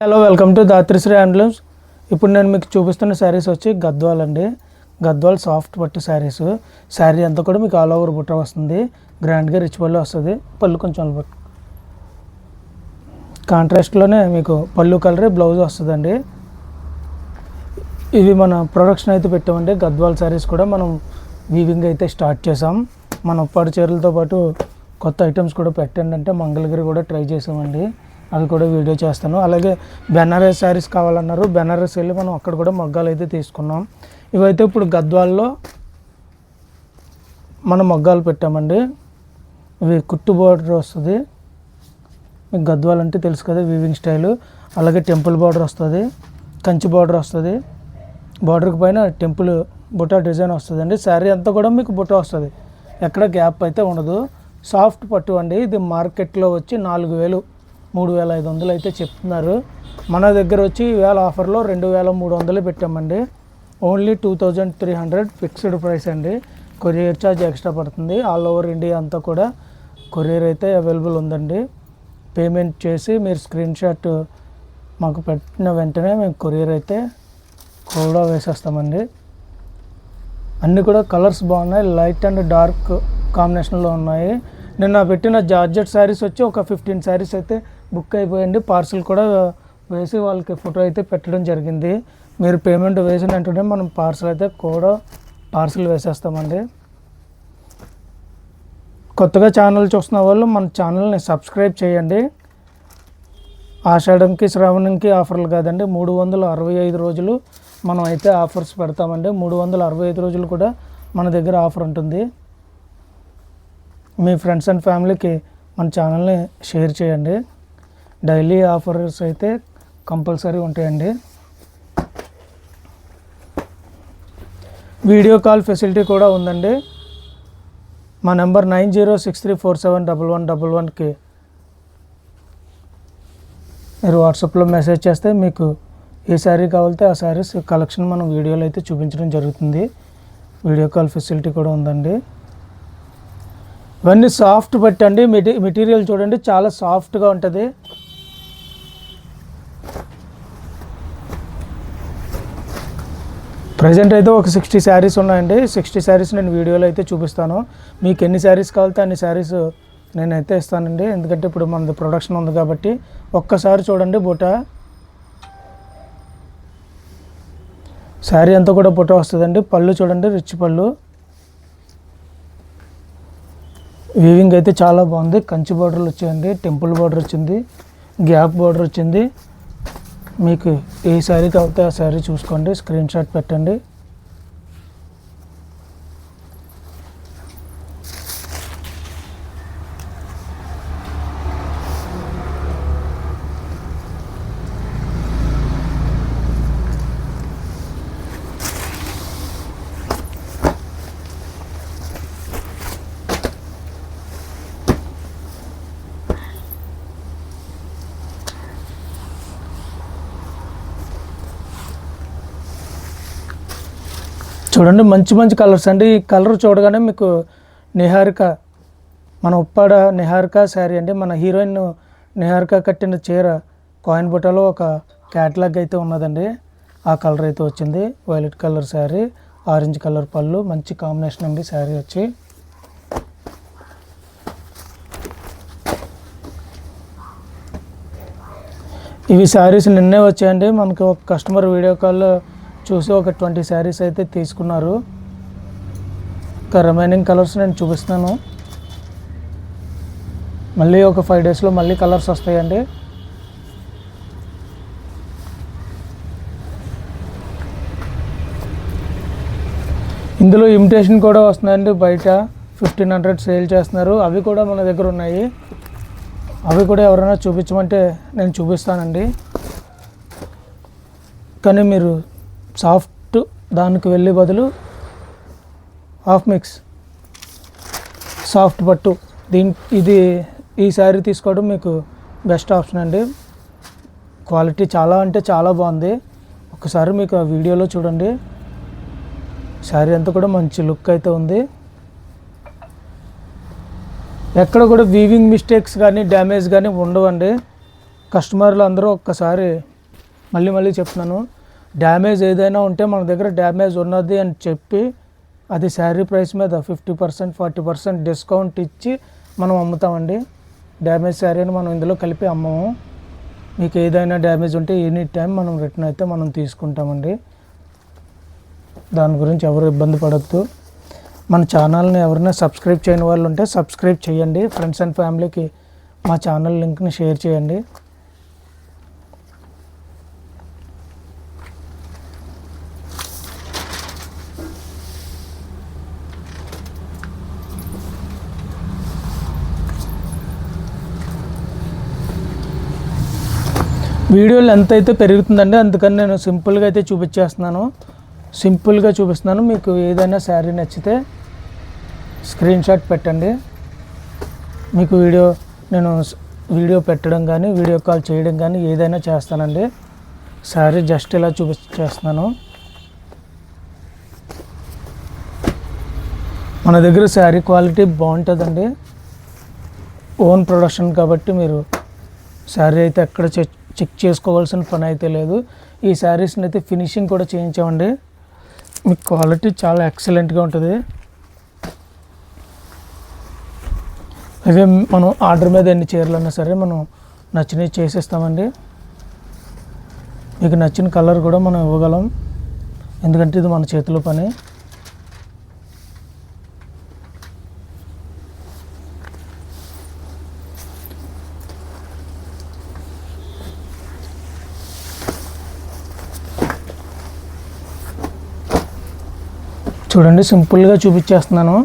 Hello welcome to Dhatrisri handlooms ఇప్పుడు నేను మీకు చూపిస్తున్న శారీస్ వచ్చి గద్వాల్ అండి. గద్వాల్ సాఫ్ట్ పట్టు శారీస్. శారీ అంతా కూడా మీకు ఆల్ ఓవర్ బుట్ట వస్తుంది. గ్రాండ్గా రిచ్ పళ్ళు వస్తుంది. పళ్ళు కొంచెం కాంట్రాస్ట్లోనే మీకు పళ్ళు కలరే బ్లౌజ్ వస్తుందండి. ఇవి మన ప్రొడక్షన్ అయితే పెట్టామండి. గద్వాల్ శారీస్ కూడా మనం వీవింగ్ అయితే స్టార్ట్ చేసాం మన ఉప్పాడు చీరలతో పాటు కొత్త ఐటమ్స్ కూడా పెట్టండి అంటే మంగళగిరి కూడా ట్రై చేసామండి అది కూడా వీడియో చేస్తాను. అలాగే బెనారస్ శారీస్ కావాలన్నారు. బెనారస్ వెళ్ళి మనం అక్కడ కూడా మగ్గాలు అయితే తీసుకున్నాం. ఇవైతే ఇప్పుడు గద్వాల్లో మనం మగ్గాలు పెట్టామండి. ఇవి కుట్టు బార్డర్ వస్తుంది. మీకు గద్వాల్ అంటే తెలుసు కదా వీవింగ్ స్టైల్ అలాగే టెంపుల్ బార్డర్ వస్తుంది. కంచి బార్డర్ వస్తుంది. బార్డర్కి పైన టెంపుల్ బుటా డిజైన్ వస్తుంది అండి శారీ అంతా కూడా మీకు బుట్ట వస్తుంది. ఎక్కడ గ్యాప్ అయితే ఉండదు. సాఫ్ట్ పట్టు అండి. ఇది మార్కెట్లో వచ్చి నాలుగు వేలు మూడు వేల ఐదు వందలు అయితే చెప్తున్నారు. మన దగ్గర వచ్చి ఈవేళ ఆఫర్లో రెండు వేల మూడు వందలు పెట్టామండి. Only two thousand three hundred fixed price అండి. కొరియర్ ఛార్జ్ ఎక్స్ట్రా పడుతుంది. ఆల్ ఓవర్ ఇండియా అంతా కూడా కొరియర్ అయితే అవైలబుల్ ఉందండి. పేమెంట్ చేసి మీరు స్క్రీన్ షాట్ మాకు పెట్టిన వెంటనే మేము కొరియర్ అయితే కూడా వేసేస్తామండి. అన్నీ కూడా కలర్స్ బాగున్నాయి. లైట్ అండ్ డార్క్ కాంబినేషన్లో ఉన్నాయి. నిన్న పెట్టిన జార్జెట్ శారీస్ వచ్చి ఒక ఫిఫ్టీన్ శారీస్ అయితే బుక్ అయిపోయింది. పార్సల్ కూడా వేసి వాళ్ళకి ఫోటో అయితే పెట్టడం జరిగింది. మీరు పేమెంట్ వేసిన వెంటనే మనం పార్సల్ అయితే కూడా పార్సల్ వేసేస్తామండి. కొత్తగా ఛానల్ చూస్తున్న వాళ్ళు మన ఛానల్ని సబ్స్క్రైబ్ చేయండి. ఆషాఢంకి శ్రావణంకి ఆఫర్లు కాదండి. మూడు వందల అరవై ఐదు రోజులు మనం అయితే ఆఫర్స్ పెడతామండి. మూడు వందల అరవై ఐదు రోజులు కూడా మన దగ్గర ఆఫర్ ఉంటుంది. మీ ఫ్రెండ్స్ అండ్ ఫ్యామిలీకి మన ఛానల్ని షేర్ చేయండి. డైలీ ఆఫర్స్ అయితే కంపల్సరీ ఉంటాయండి. వీడియో కాల్ ఫెసిలిటీ కూడా ఉందండి. మా number nine zero six three four seven double one double వన్కి మీరు వాట్సాప్లో మెసేజ్ చేస్తే మీకు ఏ శారీ కావాలితే ఆ శారీస్ కలెక్షన్ మనం వీడియోలో అయితే చూపించడం జరుగుతుంది. వీడియో కాల్ ఫెసిలిటీ కూడా ఉందండి. ఇవన్నీ సాఫ్ట్ పట్టండి మెటీ మెటీరియల్ చూడండి చాలా సాఫ్ట్గా ఉంటుంది. ప్రజెంట్ అయితే ఒక సిక్స్టీ శారీస్ ఉన్నాయండి. సిక్స్టీ శారీస్ నేను వీడియోలో అయితే చూపిస్తాను. మీకు ఎన్ని శారీస్ కావాలితే అన్ని శారీస్ నేనైతే ఇస్తానండి. ఎందుకంటే ఇప్పుడు మనది ప్రొడక్షన్ ఉంది కాబట్టి ఒక్కసారి చూడండి బుట్ట శారీ అంతా కూడా బుట్ట వస్తుందండి. పళ్ళు చూడండి రిచ్ పళ్ళు. వీవింగ్ అయితే చాలా బాగుంది. కంచి బార్డర్లు వచ్చాయండి టెంపుల్ బార్డర్ వచ్చింది గ్యాప్ బార్డర్ వచ్చింది. మీకు ఏ శారీ కావాలితే ఆ శారీ చూసుకోండి స్క్రీన్ షాట్ పెట్టండి. చూడండి మంచి మంచి కలర్స్ అండి ఈ కలర్ చూడగానే మీకు నిహారిక మన ఉప్పాడ నిహారిక శారీ అండి. మన హీరోయిన్ నిహారిక కట్టిన చీర కాయిన్ బుట్టలో ఒక క్యాటలాగ్ అయితే ఉన్నదండి. ఆ కలర్ అయితే వచ్చింది. Violet colour sari orange colour పళ్ళు మంచి కాంబినేషన్ అండి శారీ వచ్చి. ఇవి శారీస్ నిన్నే వచ్చాయండి. మనకి ఒక కస్టమర్ వీడియో కాల్లో చూసి ఒక ట్వంటీ శారీస్ అయితే తీసుకున్నారు. ఇంకా రిమైనింగ్ కలర్స్ నేను చూపిస్తున్నాను. మళ్ళీ ఒక ఫైవ్ డేస్లో మళ్ళీ కలర్స్ వస్తాయండి. ఇందులో ఇమిటేషన్ కూడా వస్తున్నాయండి బయట ఫిఫ్టీన్ హండ్రెడ్ సేల్ చేస్తున్నారు. అవి కూడా మన దగ్గర ఉన్నాయి. అవి కూడా ఎవరైనా చూపించమంటే నేను చూపిస్తానండి. కానీ మీరు సాఫ్ట్ దానికి వెళ్ళే బదులు హాఫ్ మిక్స్. సాఫ్ట్ పట్టు. దీని ఇది ఈ శారీ తీసుకోవడం మీకు బెస్ట్ ఆప్షన్ అండి. క్వాలిటీ చాలా అంటే చాలా బాగుంది. ఒకసారి మీకు ఆ వీడియోలో చూడండి. శారీ అంతా కూడా మంచి లుక్ అయితే ఉంది. ఎక్కడ కూడా వీవింగ్ మిస్టేక్స్ కానీ డ్యామేజ్ కానీ ఉండవండి. కస్టమర్లు అందరూ ఒక్కసారి మళ్ళీ మళ్ళీ చెప్తున్నాను. డ్యామేజ్ ఏదైనా ఉంటే మన దగ్గర డ్యామేజ్ ఉన్నది అని చెప్పి అది శారీ ప్రైస్ మీద fifty percent forty percent discount ఇచ్చి మనం అమ్ముతామండి. డ్యామేజ్ శారీ అని మనం ఇందులో కలిపి అమ్మము. మీకు ఏదైనా డ్యామేజ్ ఉంటే ఎనీ టైం మనం రిటర్న్ అయితే మనం తీసుకుంటామండి. దాని గురించి ఎవరు ఇబ్బంది పడద్దు. మన ఛానల్ని ఎవరైనా సబ్స్క్రైబ్ చేయని వాళ్ళు ఉంటే సబ్స్క్రైబ్ చేయండి. ఫ్రెండ్స్ అండ్ ఫ్యామిలీకి మా ఛానల్ లింక్ని షేర్ చేయండి. వీడియో లెంత్ అయితే పెరుగుతుందండి అందుకని నేను సింపుల్గా అయితే చూపించేస్తున్నాను. సింపుల్గా చూపిస్తున్నాను. మీకు ఏదైనా శారీ నచ్చితే స్క్రీన్ షాట్ పెట్టండి. మీకు వీడియో నేను వీడియో పెట్టడం కానీ వీడియో కాల్ చేయడం కానీ ఏదైనా చేస్తానండి. శారీ జస్ట్ ఇలా చూపించేస్తున్నాను. మన దగ్గర శారీ క్వాలిటీ బాగుంటుందండి. ఓన్ ప్రొడక్షన్ కాబట్టి మీరు శారీ అయితే ఎక్కడ చెక్ చెక్ చేసుకోవాల్సిన పని అయితే లేదు. ఈ శారీస్ని అయితే ఫినిషింగ్ కూడా చేయించామండి. మీకు క్వాలిటీ చాలా ఎక్సలెంట్గా ఉంటుంది. అదే మనం ఆర్డర్ మీద ఎన్ని చీరలు అన్నా సరే మనం నచ్చినవి చేసేస్తామండి. మీకు నచ్చిన కలర్ కూడా మనం ఇవ్వగలం. ఎందుకంటే ఇది మన చేతిలో పని. చూడండి సింపుల్గా చూపించేస్తున్నాను.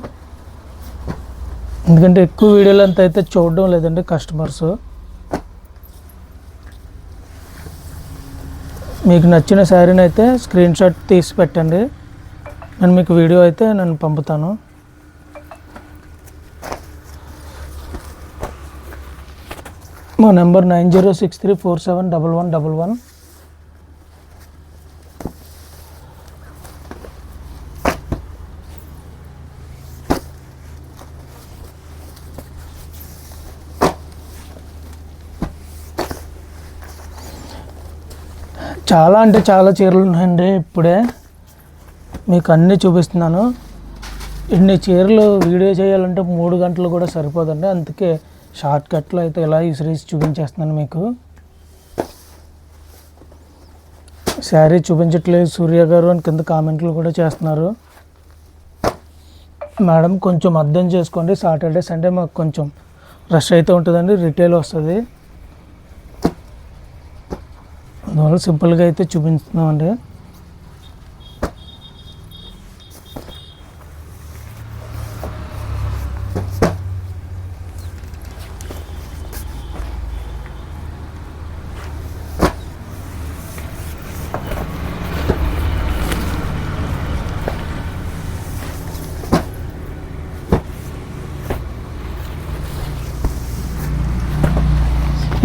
ఎందుకంటే ఎక్కువ వీడియోలు అంత అయితే చూడడం లేదండి కస్టమర్స్. మీకు నచ్చిన శారీని అయితే స్క్రీన్ షాట్ తీసి పెట్టండి. నేను మీకు వీడియో అయితే నేను పంపుతాను. మా number nine zero six three four seven double one double one. చాలా అంటే చాలా చీరలు ఉన్నాయండి ఇప్పుడే. మీకు అన్నీ చూపిస్తున్నాను. ఇన్ని చీరలు వీడియో చేయాలంటే మూడు గంటలు కూడా సరిపోదండి. అందుకే షార్ట్ కట్లో అయితే ఇలా ఈసరీస్ చూపించేస్తున్నాను మీకు. శారీ చూపించట్లేదు సూర్య గారు అని కింద కామెంట్లు కూడా చేస్తున్నారు. మేడం కొంచెం అర్థం చేసుకోండి. సాటర్డే సండే మాకు కొంచెం రష్ అయితే ఉంటుందండి. రిటైల్ వస్తుంది. అందువల్ల సింపుల్గా అయితే చూపిస్తున్నామండి.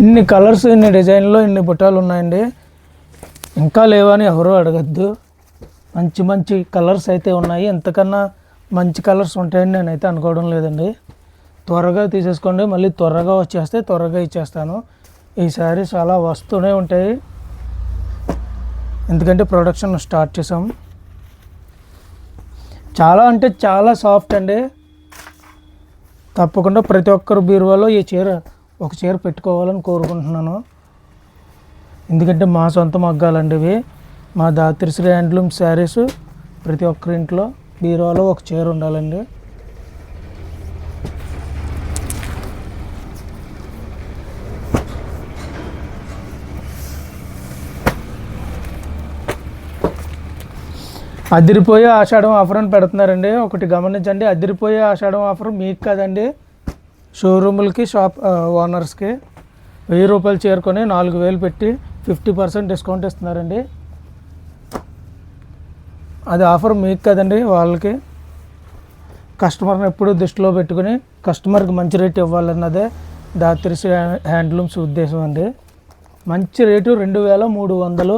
ఇన్ని కలర్స్ ఇన్ని డిజైన్లో ఇన్ని బుట్టాలు ఉన్నాయండి. ఇంకా లేవని ఎవరూ అడగద్దు. మంచి మంచి కలర్స్ అయితే ఉన్నాయి. ఎంతకన్నా మంచి కలర్స్ ఉంటాయని నేనైతే అనుకోవడం లేదండి. త్వరగా తీసేసుకోండి. మళ్ళీ త్వరగా వచ్చేస్తే త్వరగా ఇచ్చేస్తాను. ఈ శారీస్ అలా వస్తూనే ఉంటాయి. ఎందుకంటే ప్రొడక్షన్ స్టార్ట్ చేసాం. చాలా అంటే చాలా సాఫ్ట్ అండి. తప్పకుండా ప్రతి ఒక్కరు బీరువాలో ఈ చీర ఒక చీర పెట్టుకోవాలని కోరుకుంటున్నాను. ఎందుకంటే మా సొంత మగ్గాలండి ఇవి మా దాత్రిశ్రీ హ్యాండ్లూమ్ శారీస్ ప్రతి ఒక్కరి ఇంట్లో బీరువాలో ఒక చీర ఉండాలండి. అదిరిపోయే ఆషాఢం ఆఫర్ అని పెడుతున్నారండి. ఒకటి గమనించండి అదిరిపోయే ఆషాఢం ఆఫర్ మీకు కదండి. షోరూములకి షాప్ ఓనర్స్కి వెయ్యి రూపాయలు చేరుకొని నాలుగు వేలు పెట్టి ఫిఫ్టీ పర్సెంట్ డిస్కౌంట్ ఇస్తున్నారండి. అది ఆఫర్ మీకు కదండి వాళ్ళకి. కస్టమర్ని ఎప్పుడు దృష్టిలో పెట్టుకుని కస్టమర్కి మంచి రేట్ ఇవ్వాలన్నదే దాత్రిసి హ్యాండ్లూమ్స్ ఉద్దేశం అండి. మంచి రేటు రెండు వేల మూడు వందలు.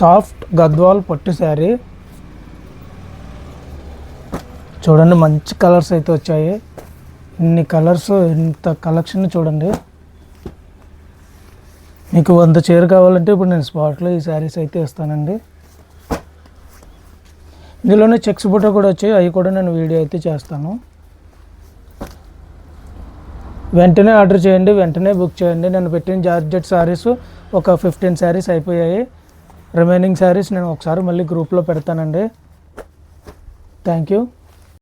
సాఫ్ట్ గద్వాల్ పట్టు శారీ. చూడండి మంచి కలర్స్ అయితే వచ్చాయి. ఇన్ని కలర్స్ ఇంత కలెక్షన్ చూడండి. మీకు వంద చీర కావాలంటే ఇప్పుడు నేను స్పాట్లో ఈ శారీస్ అయితే ఇస్తానండి. ఇందులోనే చెక్స్ బుట్ట కూడా వచ్చాయి. అవి కూడా నేను వీడియో అయితే చేస్తాను. వెంటనే ఆర్డర్ చేయండి వెంటనే బుక్ చేయండి. నేను పెట్టిన జార్జెట్ శారీస్ ఒక ఫిఫ్టీన్ శారీస్ అయిపోయాయి. రిమైనింగ్ శారీస్ నేను ఒకసారి మళ్ళీ గ్రూప్లో పెడతానండి. Thank you.